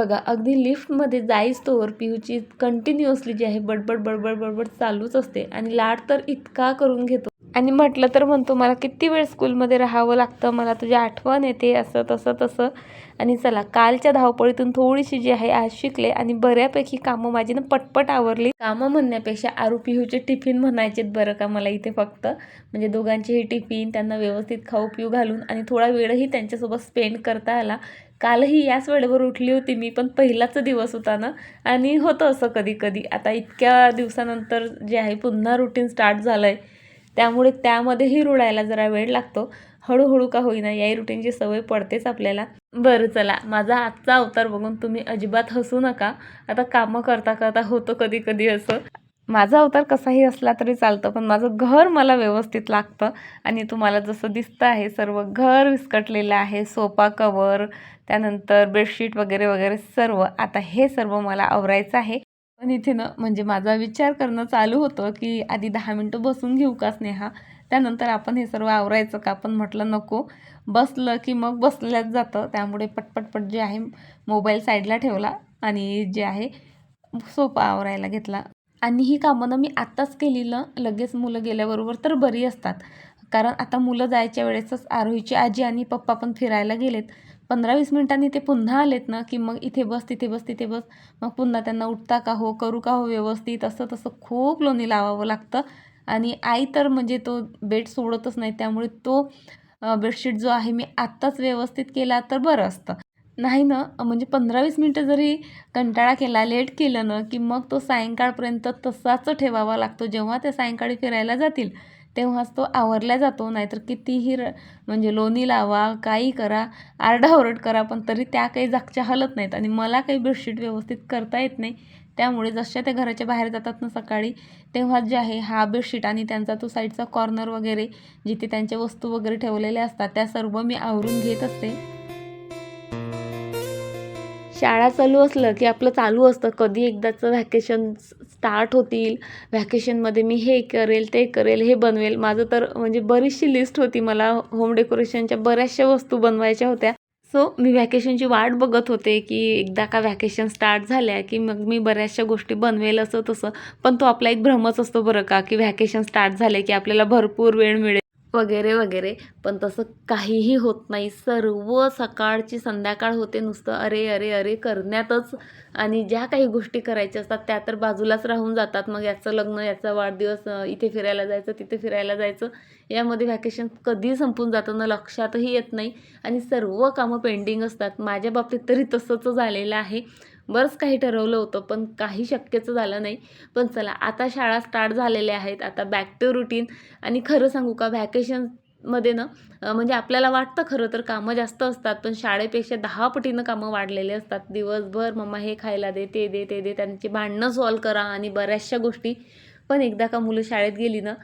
बघा अगदी लिफ्टमध्ये जाईस तोवर पिहूची कंटिन्युअसली जी आहे बडबड बडबड बडबड चालूच असते आणि लाड तर इतका करून घेतो. आणि म्हटलं तर म्हणतो मला किती वेळ स्कूलमध्ये राहावं लागतं? मला तुझी आठवण येते असं तसं तसं. आणि चला कालच्या धावपळीतून थोडीशी जी आहे आज शिकले आणि बऱ्यापैकी कामं माझी ना पटपट आवरली. कामं म्हणण्यापेक्षा आरू पिहूचे टिफिन म्हणायचेत बरं का मला इथे फक्त. म्हणजे दोघांचेही टिफिन त्यांना व्यवस्थित खाऊ पिऊ घालून आणि थोडा वेळही त्यांच्यासोबत स्पेंड करता आला. कालही याच वेळेवर उठली होती मी पण पहिलाच दिवस होता ना. आणि होतं असं कधी कधी आता इतक्या दिवसानंतर जे आहे पुन्हा रुटीन स्टार्ट झालं आहे त्यामुळे त्यामध्येही रुळायला जरा वेळ लागतो. हळूहळू का होईना याही रुटीनची सवय पडतेच आपल्याला. बरं चला. माझा आजचा अवतार बघून तुम्ही अजिबात हसू नका. आता कामं करता करता होतं कधी कधी असं. माझा अवतार कसाही असला तरी चालतं पण माझं घर मला व्यवस्थित लागतं. आणि तुम्हाला जसं दिसतं आहे सर्व घर विस्कटलेलं आहे सोफा कवर त्यानंतर बेडशीट वगैरे वगैरे सर्व. आता हे सर्व मला आवरायचं आहे. पण इथे ना म्हणजे माझा विचार करणं चालू होतं की आधी दहा मिनटं बसून घेऊ का स्नेहा? त्यानंतर आपण हे सर्व आवरायचं का? आपण म्हटलं नको. बसलं की मग बसल्याच जातं. त्यामुळे पटपटपट जे आहे मोबाईल साईडला ठेवला आणि जे आहे सोफा आवरायला घेतला. आणि ही कामं ना मी आत्ताच केली ना लगेच मुलं गेल्याबरोबर तर बरी असतात. कारण आता मुलं जायच्या वेळेसच आरोहीची आजी आणि पप्पा पण फिरायला गेलेत. पंधरा वीस मिनिटांनी ते पुन्हा आलेत ना की मग इथे बस तिथे बस तिथे बस. मग पुन्हा त्यांना उठता का हो करू का हो व्यवस्थित? असं तसं खूप लोणी लावावं लागतं. आणि आई तर म्हणजे तो बेड सोडतच नाही त्यामुळे तो बेडशीट जो आहे मी आत्ताच व्यवस्थित केला तर बरं असतं. नाही ना म्हणजे पंधरा वीस मिनटं जरी कंटाळा केला लेट केलं ना की मग तो सायंकाळपर्यंत तसाच ठेवावा लागतो. जेव्हा ते सायंकाळी फिरायला जातील तेव्हाच तो आवरला जातो. नाहीतर कितीही र म्हणजे लोणी लावा काही करा आरडाओरड करा पण तरी त्या काही जागच्या हलत नाहीत. आणि मला काही बेडशीट व्यवस्थित करता येत नाही. त्यामुळे जशा त्या घराच्या बाहेर जातात ना सकाळी तेव्हा जे आहे हा बेडशीट आणि त्यांचा तो साईडचा कॉर्नर वगैरे जिथे त्यांच्या वस्तू वगैरे ठेवलेल्या असतात त्या सर्व मी आवरून घेत असते. शाळा चालू असलं की आपलं चालू असतं. कधी एकदाचं व्हॅकेशन स्टार्ट होतील. व्हॅकेशनमध्ये मी हे करेल ते करेल हे बनवेल. माझं तर म्हणजे बरीचशी लिस्ट होती मला होम डेकोरेशनच्या बऱ्याचशा वस्तू बनवायच्या होत्या. सो मी व्हॅकेशनची वाट बघत होते की एकदा का व्हॅकेशन स्टार्ट झाल्या की मग मी बऱ्याचशा गोष्टी बनवेल असं तसं. पण तो आपला एक भ्रमच असतो बरं का की व्हॅकेशन स्टार्ट झाले की आपल्याला भरपूर वेळ मिळेल. वगैरे वगैरे. पण तसं काहीही होत नाही. सर्व सकाळची संध्याकाळ होते नुसतं अरे अरे अरे करण्यातच. आणि ज्या काही गोष्टी करायच्या असतात त्या तर बाजूलाच राहून जातात. मग याचं लग्न याचा वाढदिवस इथे फिरायला जायचं तिथे फिरायला जायचं. यामध्ये व्हॅकेशन कधी संपून जातं ना लक्षातही येत नाही. आणि सर्व कामं पेंडिंग असतात. माझ्या बाबतीत तरी तसंच झालेलं आहे. बरंच काही ठरवलं होतं पण काही शक्यच झालं नाही. पण चला आता शाळा स्टार्ट झालेल्या आहेत. आता बॅक टू रुटीन आणि खरं सांगू का व्हॅकेशनमध्ये ना म्हणजे आपल्याला वाटतं खरं तर कामं जास्त असतात पण शाळेपेक्षा दहा पटीनं कामं वाढलेले असतात. दिवसभर मम्मा हे खायला दे ते दे ते दे त्यांची भांडणं सॉल्व करा आणि बऱ्याचशा गोष्टी. पण एकदा का मुलं शाळेत गेली ना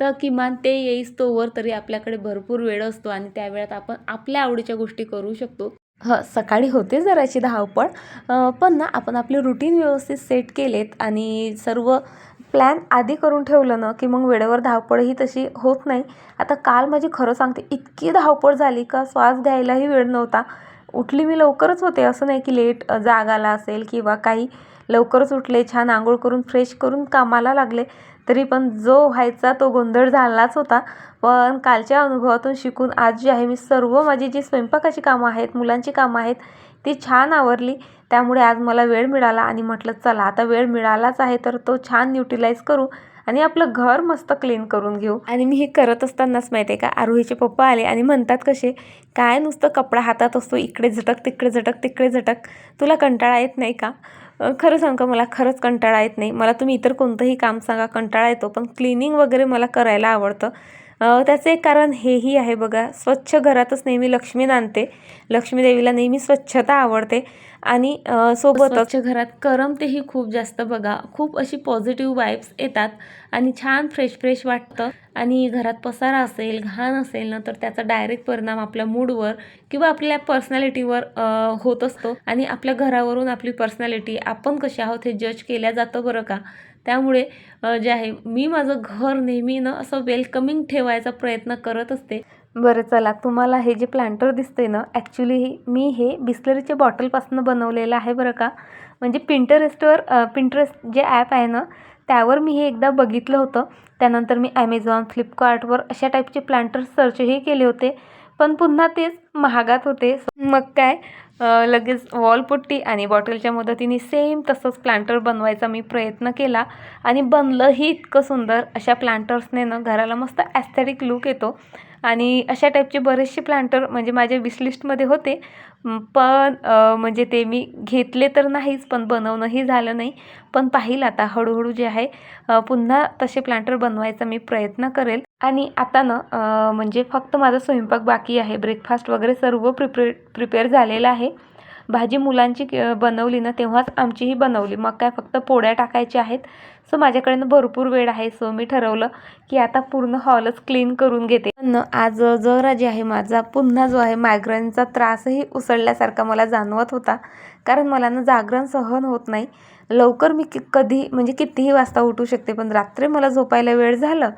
तर किमान ते येईस तोवर तरी आपल्याकडे भरपूर वेळ असतो आणि त्या वेळात आपण आपल्या आवडीच्या गोष्टी करू शकतो. हं सकाळी होते जराशी धावपळ पण ना आपण आपले रुटीन व्यवस्थित सेट केलेत आणि सर्व प्लॅन आधी करून ठेवलं ना की मग वेळेवर धावपळ ही तशी होत नाही. आता काल माझी खरं सांगते इतकी धावपळ झाली का श्वास घ्यायलाही वेळ नव्हता. उठली मी लवकरच होते. असं नाही की लेट जाग आला असेल किंवा काही लवकरच उठले छान आंघोळ करून फ्रेश करून कामाला लागले तरी पण जो व्हायचा तो गोंधळ झालाच होता. पण कालच्या अनुभवातून शिकून आज जी आहे मी सर्व माझी जी स्वयंपाकाची कामं आहेत मुलांची कामं आहेत ती छान आवरली. त्यामुळे आज मला वेळ मिळाला आणि म्हटलं चला आता वेळ मिळालाच आहे तर तो छान युटिलाइज करू. आणि आपलं घर मस्त क्लीन करून घेऊ. आणि मी हे करत असतानाच माहिती आहे का आरोहीचे पप्पा आले आणि म्हणतात कसे काय नुसतं कपडा हातात असतो इकडे झटक तिकडे झटक तिकडे झटक. तुला कंटाळा येत नाही का? खरं सांग का मला? खरंच कंटाळा येत नाही. मला तुम्ही इतर कोणतंही काम सांगा कंटाळा येतो पण क्लिनिंग वगैरे मला करायला आवडतं. त्याचं एक कारण हेही आहे बघा स्वच्छ घरातच नेहमी लक्ष्मी नांदते. लक्ष्मीदेवीला नेहमी स्वच्छता आवडते. आणि सोबतच. घरात करमतेही खूप जास्त बघा. खूप अशी पॉझिटिव्ह वाईब्स येतात आणि छान फ्रेश फ्रेश वाटतं. आणि घरात पसारा असेल घाण असेल ना तर त्याचा डायरेक्ट परिणाम आपल्या मूडवर किंवा आपल्या पर्सनॅलिटीवर होत असतो. आणि आपल्या घरावरून आपली पर्सनॅलिटी आपण कसे आहोत हे जज केल्या जातं बरं का? त्यामुळे जे आहे मी माझं घर नेहमी ना असं वेलकमिंग ठेवायचा प्रयत्न करत असते. बरं चला. तुम्हाला हे जे प्लांटर दिसते ना ॲक्च्युली मी हे बिस्लरीच्या बॉटलपासून बनवलेलं आहे बरं का. म्हणजे पिंटरेस्टवर पिंटरेस्ट जे ॲप आहे ना त्यावर मी हे एकदा बघितलं होतं. त्यानंतर मी ॲमेझॉन फ्लिपकार्टवर अशा टाईपचे प्लांटर सर्चही केले होते. पण पुन्हा तेच महागात होते. मग काय? लगेच वॉलपुट्टी आणि बॉटलच्या मदतीने सेम तसंच प्लांटर बनवायचा मी प्रयत्न केला. आणि बनलंही इतकं सुंदर अशा प्लांटर्सने ना घराला मस्त ॲस्थेटिक लुक येतो. आणि अशा टाईपचे बरेचसे प्लांटर म्हणजे माझ्या विसलिस्टमध्ये होते. पण म्हणजे ते मी घेतले तर नाहीच पण बनवणंही झालं नाही. पण पाहिलं आता हळूहळू जे आहे पुन्हा तसे प्लांटर बनवायचा मी प्रयत्न करेल. आणि आता ना म्हणजे फक्त माझा स्वयंपाक बाकी आहे. ब्रेकफास्ट वगैरे सर्व प्रिपे प्रिपेअर झालेलं आहे. भाजी मुलांची क- बनवली ना तेव्हाच आमचीही बनवली. मग काय फक्त पोळ्या टाकायच्या आहेत. सो माझ्याकडनं भरपूर वेळ आहे. सो मी ठरवलं की आता पूर्ण हॉलच क्लीन करून घेते. पण आज जरा जे आहे माझा पुन्हा जो आहे मायग्रेनचा त्रासही उसळल्यासारखा मला जाणवत होता. कारण मला ना जागरण सहन होत नाही. लवकर मी कि कधी म्हणजे कितीही वाजता उठू शकते पण रात्री मला झोपायला वेळ झालं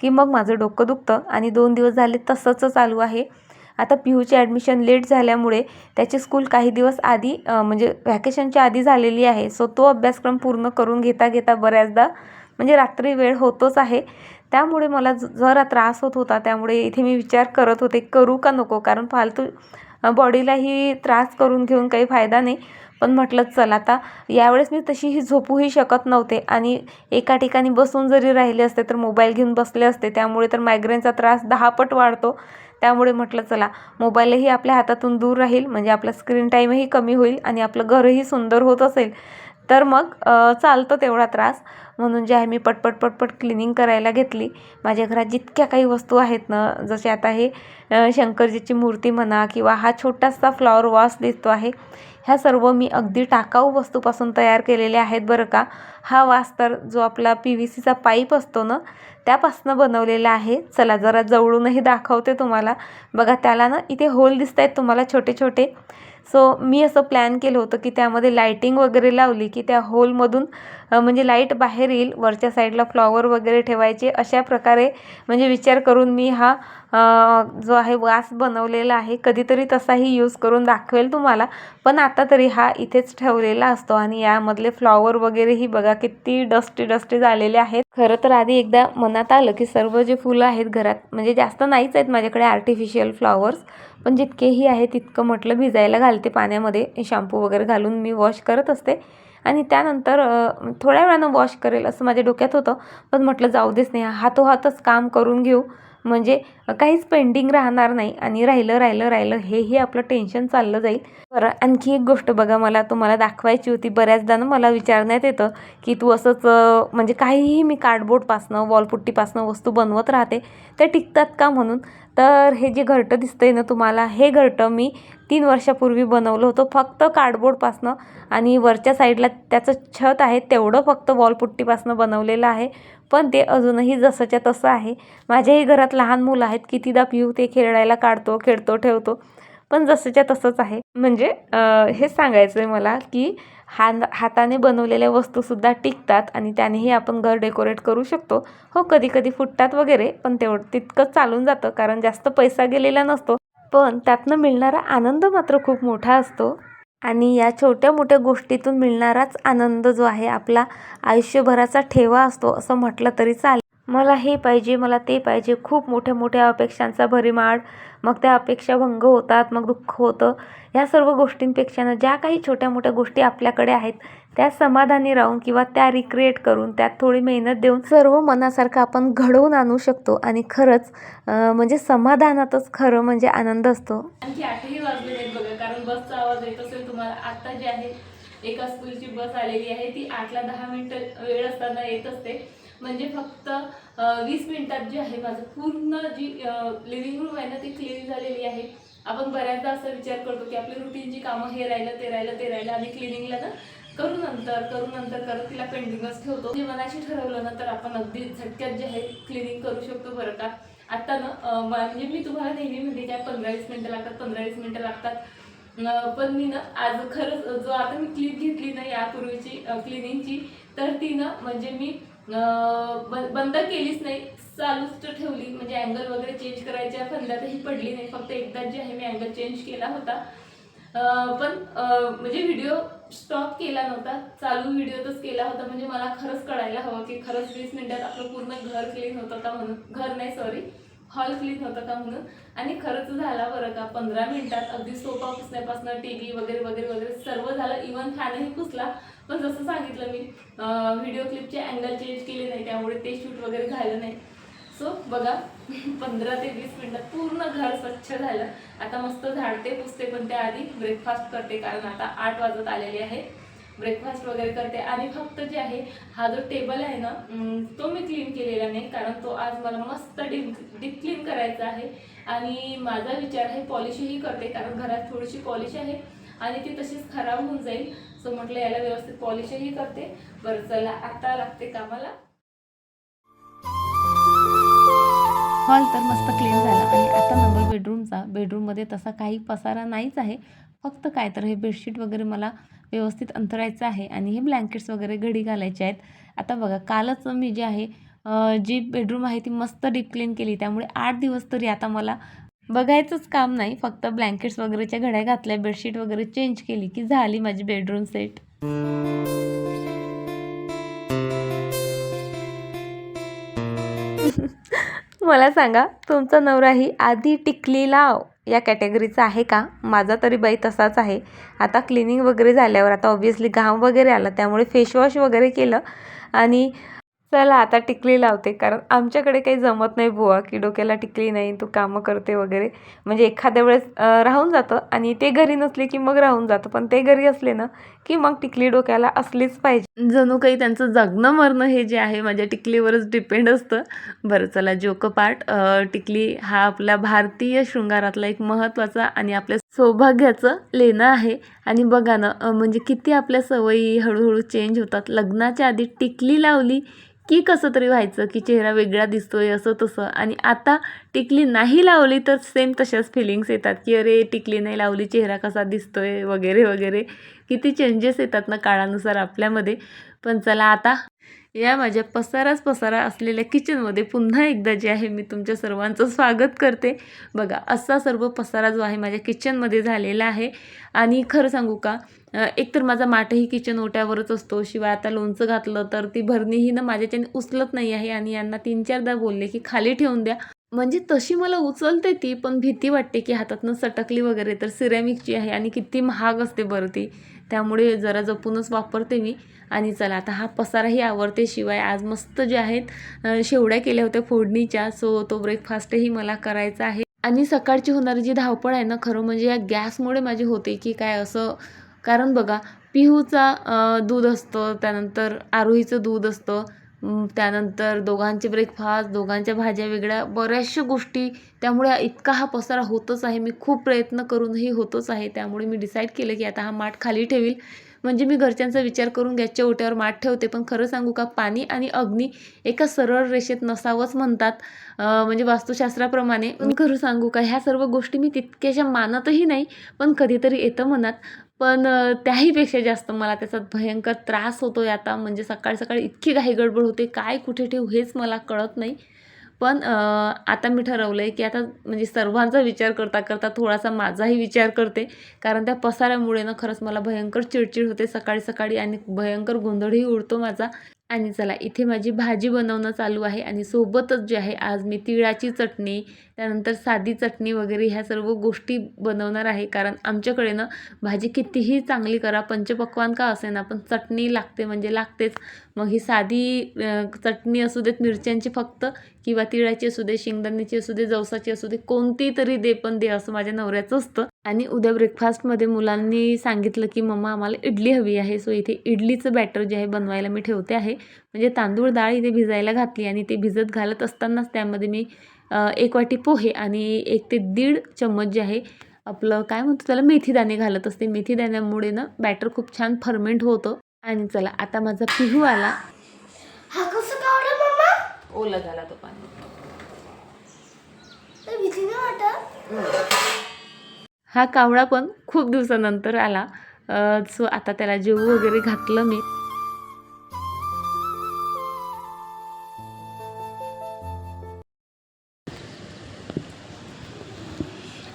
की मग माझं डोकं दुखतं. आणि दोन दिवस झाले तसंच चालू आहे. आता पियूची ॲडमिशन लेट झाल्यामुळे त्याची स्कूल काही दिवस आधी म्हणजे व्हॅकेशनच्या आधी झालेली आहे. सो तो अभ्यासक्रम पूर्ण करून घेता घेता बऱ्याचदा म्हणजे रात्री वेळ होतोच आहे. त्यामुळे मला जरा त्रास होत होता. त्यामुळे इथे मी विचार करत होते करू का नको? कारण फालतू बॉडीलाही त्रास करून घेऊन काही फायदा नाही. पण म्हटलं चल आता यावेळेस मी तशीही झोपूही शकत नव्हते. आणि एका ठिकाणी बसून जरी राहिले असते तर मोबाईल घेऊन बसले असते. त्यामुळे तर मायग्रेनचा त्रास दहापट वाढतो. त्यामुळे म्हटलं चला मोबाईलही आपल्या हातातून दूर राहील म्हणजे आपला स्क्रीन टाईमही कमी होईल आणि आपलं घरही सुंदर होत असेल. तर मग चालतो तेवढा त्रास. म्हणून जे आहे मी पटपट पटपट क्लिनिंग करायला घेतली. माझ्या घरात जितक्या काही वस्तू आहेत ना जसे आता हे शंकरजीची मूर्ती म्हणा किंवा हा छोटासा फ्लॉवर वॉस दिसतो आहे ह्या सर्व मी अगदी टाकाऊ वस्तूपासून तयार केलेल्या आहेत बरं का. हा वास तर जो आपला पी व्ही सीचा पाईप असतो ना त्यापासनं बनवलेलं आहे. चला जरा जवळूनही दाखवते तुम्हाला. बघा त्याला ना इथे होल दिसत आहेत तुम्हाला छोटे छोटे. सो मी असं प्लॅन केलं होतं की त्यामध्ये लाईटिंग वगैरे लावली की त्या होलमधून म्हणजे लाइट बाहेर येईल वरच्या साईडला फ्लॉवर वगैरे ठेवायचे अशा प्रकारे म्हणजे विचार करून मी हा जो आहे वास बनवलेला आहे कधीतरी तसाही यूज करून दाखवेल तुम्हाला. पण आता तरी हा इथेच ठेवलेला असतो आणि यामधले फ्लॉवर वगैरेही बघा किती डस्टी डस्टी झालेले आहेत. खरं तर आधी एकदा मनात आलं की सर्व जे फुलं आहेत घरात म्हणजे जास्त नाहीच आहेत माझ्याकडे आर्टिफिशियल फ्लॉवर्स पण जितकेही आहे तितकं म्हटलं भिजायला घालते पाण्यामध्ये. शॅम्पू वगैरे घालून मी वॉश करत असते. आणि त्यानंतर थोड्या वेळानं वॉश करेल असं माझ्या डोक्यात होतं. पण म्हटलं जाऊ देच नाही हातोहातच काम करून घेऊ. म्हणजे काहीच पेंडिंग राहणार नाही आणि राहिलं राहिलं राहिलं हेही आपलं टेन्शन चाललं जाईल. बरं आणखी एक गोष्ट बघा मला तुम्हाला दाखवायची होती. बऱ्याचदा ना मला विचारण्यात येतं की तू असंच म्हणजे काहीही मी कार्डबोर्डपासनं वॉलपुट्टीपासनं वस्तू बनवत राहते त्या टिकतात का म्हणून? तर हे जे घरटं दिसतंय ना तुम्हाला हे घरटं मी तीन वर्षापूर्वी बनवलं होतं फक्त कार्डबोर्डपासनं आणि वरच्या साईडला त्याचं छत आहे तेवढं फक्त वॉलपुट्टीपासनं बनवलेलं आहे. पण ते अजूनही जसंच्या तसं आहे. माझ्याही घरात लहान मुलं आहेत कितीदा पिऊ ते खेळायला काढतो खेळतो ठेवतो. पण जसंच्या तसंच आहे. म्हणजे हे हेच सांगायचं आहे मला की हान हाताने बनवलेल्या वस्तूसुद्धा टिकतात आणि त्यानेही आपण घर डेकोरेट करू शकतो. हो कधी कधी फुटतात वगैरे पण तेवढं तितकंच चालून जातं कारण जास्त पैसा गेलेला नसतो. पण त्यातनं मिळणारा आनंद मात्र खूप मोठा असतो. आणि या छोट्या मोठ्या गोष्टीतून मिळणाराच आनंद जो आहे आपला आयुष्यभराचा ठेवा असतो असं म्हटलं तरी चालेल. मला हे पाहिजे मला ते पाहिजे. खूप मोठ्या मोठ्या अपेक्षांचा भरीमाड. मग त्या अपेक्षा भंग होतात मग दुःख होतं. ह्या सर्व गोष्टींपेक्षा ना ज्या काही छोट्या मोठ्या गोष्टी आपल्याकडे आहेत त्या समाधानी राहून किंवा त्या रिक्रिएट करून त्यात थोडी मेहनत देऊन सर्व मनासारखं आपण घडवून आणू शकतो. आणि खरंच म्हणजे समाधानातच खरं म्हणजे आनंद असतो. आणखी आठही वाजले आहेत बघा कारण बसचा आवाज येत असेल तुम्हाला. आता जी आहे एका स्कूलची बस आलेली आहे ती आठला दहा मिनिटं वेळ असताना येत असते. म्हणजे फक्त वीस मिनिटात जी आहे माझं पूर्ण जी लिव्हिंग रूम आहे ना ती क्लीन झालेली आहे. आपण बऱ्याचदा असा विचार करतो की आपली रुटीनची कामं हे राहिलं ते राहिलं ते राहिलं आणि क्लिनिंगला ना करू नंतर करू नंतर करत तिला पेंडिंगच ठेवतो. जे मनाशी ठरवलं ना तर आपण अगदी झटक्यात जे आहे क्लिनिंग करू शकतो बरं का. आता ना म्हणजे मी तुम्हाला नेहमी म्हणते काय पंधरा वीस मिनटं लागतात पंधरा वीस मिनटं लागतात. पण मी ना आज खरंच जो आता मी क्लिप घेतली ना यापूर्वीची क्लिनिंगची तर ती ना म्हणजे मी बंद केलीच नाही. चालूच तर ठेवली. म्हणजे अँगल वगैरे चेंज करायच्या फंद्यातही पडली नाही. फक्त एकदाच जे आहे मी अँगल चेंज केला होता. पण म्हणजे व्हिडिओ स्टॉप केला नव्हता. चालू व्हिडिओतच केला होता. म्हणजे मला खरंच कळायला हवं की खरंच वीस मिनिटात आपलं पूर्ण घर क्लीन होत का म्हणून. घर नाही सॉरी हॉल क्लीन होता का म्हणून. आणि खरंच झाला बरं का. पंधरा मिनिटात अगदी सोफा पुसण्यापासून टी व्ही वगैरे वगैरे वगैरे सर्व झालं. इवन फॅनही पुसला. पण जसं सांगितलं मी व्हिडिओ क्लिपचे अँगल चेंज केले नाही त्यामुळे ते शूट वगैरे झालं नाही. सो बघा पंधरा ते वीस मिनटात पूर्ण घर स्वच्छ झालं. आता मस्त झाडते पुसते पण त्याआधी ब्रेकफास्ट करते कारण आता आठ वाजत आलेले आहे. ब्रेकफास्ट वगैरे करते. आणि फक्त जे आहे हा जो टेबल आहे ना तो मी क्लीन केलेला नाही कारण तो आज मला मस्त डीप डीप क्लीन करायचा आहे. आणि माझा विचार आहे पॉलिशही करते कारण घरात थोडीशी पॉलिश आहे. आणि ती तशीच खराब होऊन जाईल. सो म्हटलं याला व्यवस्थित पॉलिशही करते. बरं चला आता लागते कामाला. हॉल तर मस्त क्लीन झाला आणि आता नंबर बेडरूमचा बेडरूममध्ये तसा काही पसारा नाहीच आहे. फक्त काय तर हे बेडशीट वगैरे मला व्यवस्थित अंतरायचं आहे आणि हे ब्लँकेट्स वगैरे घडी घालायचे आहेत. आता बघा कालच मी जे आहे जी बेडरूम आहे ती मस्त डीप क्लीन केली. त्यामुळे आठ दिवस तरी आता मला बघायचंच काम नाही. फक्त ब्लँकेट्स वगैरेच्या घड्या घातल्या बेडशीट वगैरे चेंज केली की झाली माझी बेडरूम सेट मला सांगा तुमचा नवराही आधी टिकली लाव या कॅटेगरीचा आहे का? माझा तरी बाई तसाच आहे. आता क्लिनिंग वगैरे झाल्यावर आता ऑब्व्हियसली घाम वगैरे आला त्यामुळे फेसवॉश वगैरे केलं. आणि चला आता टिकली लावते कारण आमच्याकडे काही जमत नाही बुवा की डोक्याला टिकली नाही तू कामं करते वगैरे. म्हणजे एखाद्या वेळेस राहून जातं आणि ते घरी नसले की मग राहून जातं पण ते घरी असले ना की मग टिकली डोक्याला असलीच पाहिजे. जणू काही त्यांचं जगणं मरणं हे जे आहे माझ्या टिकलीवरच डिपेंड असतं. बरं चला जोक पार्ट टिकली हा आपल्या भारतीय शृंगारातला एक महत्त्वाचा आणि आपल्या सौभाग्याचं लेणं आहे. आणि बघा ना म्हणजे किती आपल्या सवयी हळूहळू चेंज होतात. लग्नाच्या आधी टिकली लावली की कसं तरी व्हायचं की चेहरा वेगळा दिसतोय असं तसं. आणि आता टिकली नाही लावली तर सेम तशाच फिलिंग्स येतात की अरे टिकली नाही लावली चेहरा कसा दिसतोय वगैरे वगैरे. किती चेंजेस येतात ना काळानुसार आपल्यामध्ये. पण चला आता या माझ्या पसाराच पसारा असलेल्या किचनमध्ये पुन्हा एकदा जे आहे मी तुमच्या सर्वांचं स्वागत करते. बघा असा सर्व पसारा जो आहे माझ्या किचनमध्ये झालेला आहे. आणि खरं सांगू का एकतर माझा माठही किचन ओट्यावरच असतो. शिवाय आता लोणचं घातलं तर ती भरणीही ना माझ्याच्याने उचलत नाही आहे आणि यांना तीन चारदा बोलले की खाली ठेवून द्या. म्हणजे तशी मला उचलते ती पण भीती वाटते की हातातनं सटकली वगैरे तर सिरॅमिकची आहे आणि किती महाग असते बरं ती. त्यामुळे जरा जपूनच वापरते मी. आणि चला आता हा पसाराही आवडते शिवाय आज मस्त जे आहेत शेवड्या केल्या होत्या फोडणीच्या. सो तो ब्रेकफास्टही मला करायचा आहे. आणि सकाळची होणारी जी धावपळ आहे ना खरं म्हणजे या गॅसमुळे माझी होते की काय असं कारण बघा पिहूचा दूध असतं त्यानंतर आरोहीचं दूध असतं त्यानंतर दोघांचे ब्रेकफास्ट दोघांच्या भाज्या वेगळ्या बऱ्याचशा गोष्टी त्यामुळे इतका हा पसारा होतच आहे. मी खूप प्रयत्न करूनही होतच आहे. त्यामुळे मी डिसाईड केलं की आता हा माठ खाली ठेवील. म्हणजे मी घरच्यांचा विचार करून गॅसच्या ओट्यावर माठ ठेवते पण खरं सांगू का पाणी आणि अग्नी एका सरळ रेषेत नसावंच म्हणतात. म्हणजे वास्तुशास्त्राप्रमाणे. मी खरं सांगू का ह्या सर्व गोष्टी मी तितक्याशा मानतही नाही पण कधीतरी येतं मनात. पण त्याहीपेक्षा जास्त मला त्याचा भयंकर त्रास होतो आहे आता. म्हणजे सकाळी सकाळी इतकी घाई गडबड होते काय कुठे ठेवू हेच मला कळत नाही. पण आता मी ठरवलं आहे की आता म्हणजे सर्वांचा विचार करता करता थोडासा माझाही विचार करते. कारण त्या पसाऱ्यामुळे ना खरंच मला भयंकर चिडचिड होते सकाळी सकाळी आणि भयंकर गोंधळही उडतो माझा. आणि चला इथे माझी भाजी बनवणं चालू आहे आणि सोबतच जे आहे आज मी तिळाची चटणी त्यानंतर साधी चटणी वगैरे ह्या सर्व गोष्टी बनवणार आहे. कारण आमच्याकडे ना भाजी कितीही चांगली करा पंचपक्वान का असे ना पण चटणी लागते म्हणजे लागतेच. मग ही साधी चटणी असू देत मिरच्यांची फक्त किंवा तिळाची असू दे शेंगदाण्याची असू दे जवसाची असू दे कोणती तरी दे पण दे असं माझ्या नवऱ्याचं असतं. आणि उद्या ब्रेकफास्टमध्ये मुलांनी सांगितलं की मम्मा आम्हाला इडली हवी आहे. सो इथे इडलीचं बॅटर जे आहे बनवायला मी ठेवते आहे. म्हणजे तांदूळ डाळ इथे भिजायला घातली आणि ते भिजत घालत असतानाच त्यामध्ये मी एक वाटी पोहे आणि एक ते दीड चम्मच जे आहे आपलं काय म्हणतो त्याला मेथीदाणे घालत असते. मेथीदाण्यामुळे ना बॅटर खूप छान फर्मेंट होतं. आणि चला आता माझा पिहू आला. हा कसं ओला झाला तो पाणी. हा कावळा पण खूप दिवसानंतर आला. सो आता त्याला जेव वगैरे घातलं मी.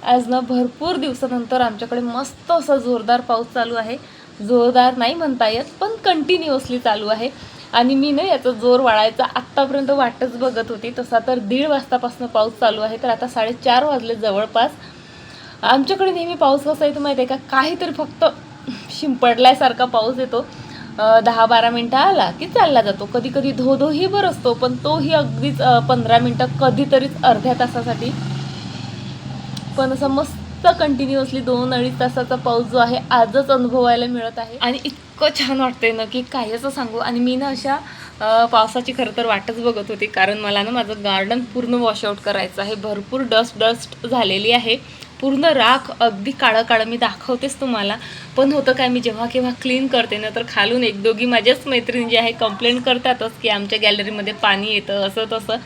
आज ना भरपूर दिवसानंतर आमच्याकडे मस्त असा जोरदार पाऊस चालू आहे. जोरदार नाही म्हणता येत पण कंटिन्युअसली चालू आहे. आणि मी ना याचा जोर वाळायचा आत्तापर्यंत वाटच बघत होती. तसा तर दीड वाजतापासून पाऊस चालू आहे. तर आता साडेचार वाजले जवळपास. आमच्याकडे नेहमी पाऊस कसा येतो माहिती आहे का? काहीतरी फक्त शिंपडल्यासारखा पाऊस येतो. दहा बारा मिनटं आला की चालला जातो. कधी कधी धो धोही बरसतो पण तोही अगदीच पंधरा मिनटं कधीतरीच अर्ध्या तासासाठी. पण असं मस्त कंटिन्युअसली दोन अडीच तासाचा पाऊस जो आहे आजच अनुभवायला मिळत आहे. आणि इतकं छान वाटतंय ना की काय असं सांगू? आणि मी ना अशा पावसाची खरं तर वाटच बघत होती कारण मला ना माझं गार्डन पूर्ण वॉशआउट करायचं आहे. भरपूर डस्ट डस्ट झालेली आहे. पूर्ण राख अगदी काळं काळं मी दाखवतेच तुम्हाला. पण होतं काय मी जेव्हा केव्हा क्लीन करते ना तर खालून एक दोघी माझ्याच मैत्रिणी जे आहे कंप्लेंट करतातच की आमच्या गॅलरीमध्ये पाणी येतं असं तसं.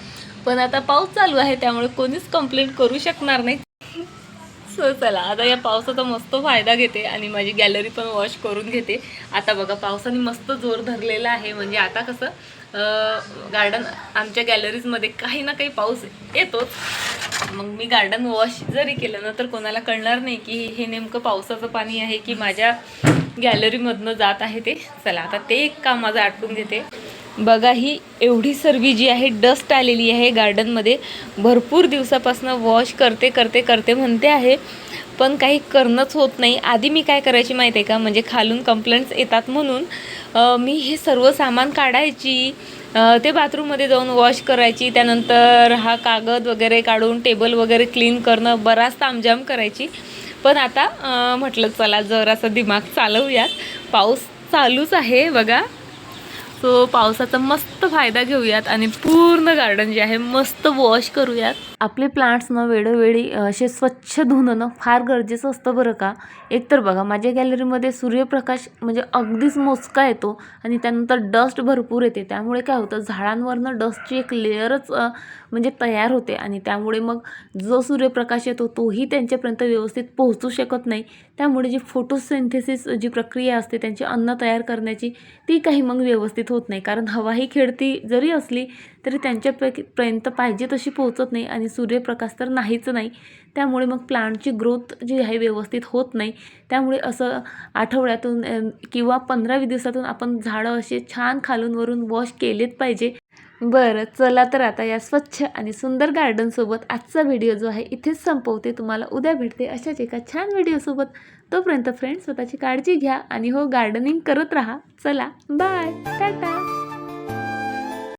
पण आता पाऊस चालू आहे त्यामुळे कोणीच कंप्लेंट करू शकणार नाही. सो चला आता या पावसाचा मस्त फायदा घेते आणि माझी गॅलरी पण वॉश करून घेते. आता बघा पावसाने मस्त जोर धरलेला आहे. म्हणजे आता कसं गार्डन आमच्या गॅलरीजमध्ये काही ना काही पाऊस येतोच. मग मी गार्डन वॉश जरी केलं ना तर कोणाला कळणार नाही की हे नेमकं पावसाचं पाणी आहे की माझ्या गॅलरीमधनं जात आहे ते. चला आता ते एक काम माझं आटपून घेते. बघा ही एवढी सर्वी जी आहे डस्ट आलेली आहे गार्डनमध्ये भरपूर दिवसापासून वॉश करते करते करते म्हणते आहे. पण काही करणंच होत नाही. आधी मी काय करायची माहिती आहे का? म्हणजे खालून कंप्लेंट्स येतात म्हणून मी हे सर्व सामान काढायची ते बाथरूममध्ये जाऊन वॉश करायची त्यानंतर हा कागद वगैरे काढून टेबल वगैरे क्लीन करणं बराच तामजाम करायची. पण आता म्हटलं चला जरासा दिमाग चालवूयात. पाऊस चालूच आहे बघा. सो पावसाचा मस्त फायदा घेऊयात आणि पूर्ण गार्डन जे आहे मस्त वॉश करूयात. आपले प्लांट्स ना वेळोवेळी असे स्वच्छ धुणं ना फार गरजेचं असतं बरं का. एकतर बघा माझ्या गॅलरीमध्ये सूर्यप्रकाश म्हणजे अगदीच मोजका येतो आणि त्यानंतर डस्ट भरपूर येते. त्यामुळे काय होतं झाडांवरनं डस्टची एक लेअरच म्हणजे तयार होते आणि त्यामुळे मग जो सूर्यप्रकाश येतो तोही त्यांच्यापर्यंत व्यवस्थित पोहोचू शकत नाही. त्यामुळे जी फोटोसिंथेसिस जी प्रक्रिया असते त्यांची अन्न तयार करण्याची ती काही मग व्यवस्थित होत नाही. कारण हवा ही खेळती जरी असली तरी त्यांच्यापैकी पर्यंत पाहिजे तशी पोहोचत नाही आणि सूर्यप्रकाश तर नाहीच नाही. त्यामुळे मग प्लांटची ग्रोथ जी आहे व्यवस्थित होत नाही. त्यामुळे असं आठवड्यातून किंवा पंधरावी दिवसातून आपण झाडं असे छान खालून वरून वॉश केलेच पाहिजे. बरं चला तर आता या स्वच्छ आणि सुंदर गार्डनसोबत आजचा व्हिडिओ जो आहे इथेच संपवते. तुम्हाला उद्या भेटते अशाच एका छान व्हिडिओसोबत तोपर्यंत फ्रेंड्स स्वतःची काळजी घ्या आणि हो गार्डनिंग करत राहा. चला बाय टाटा!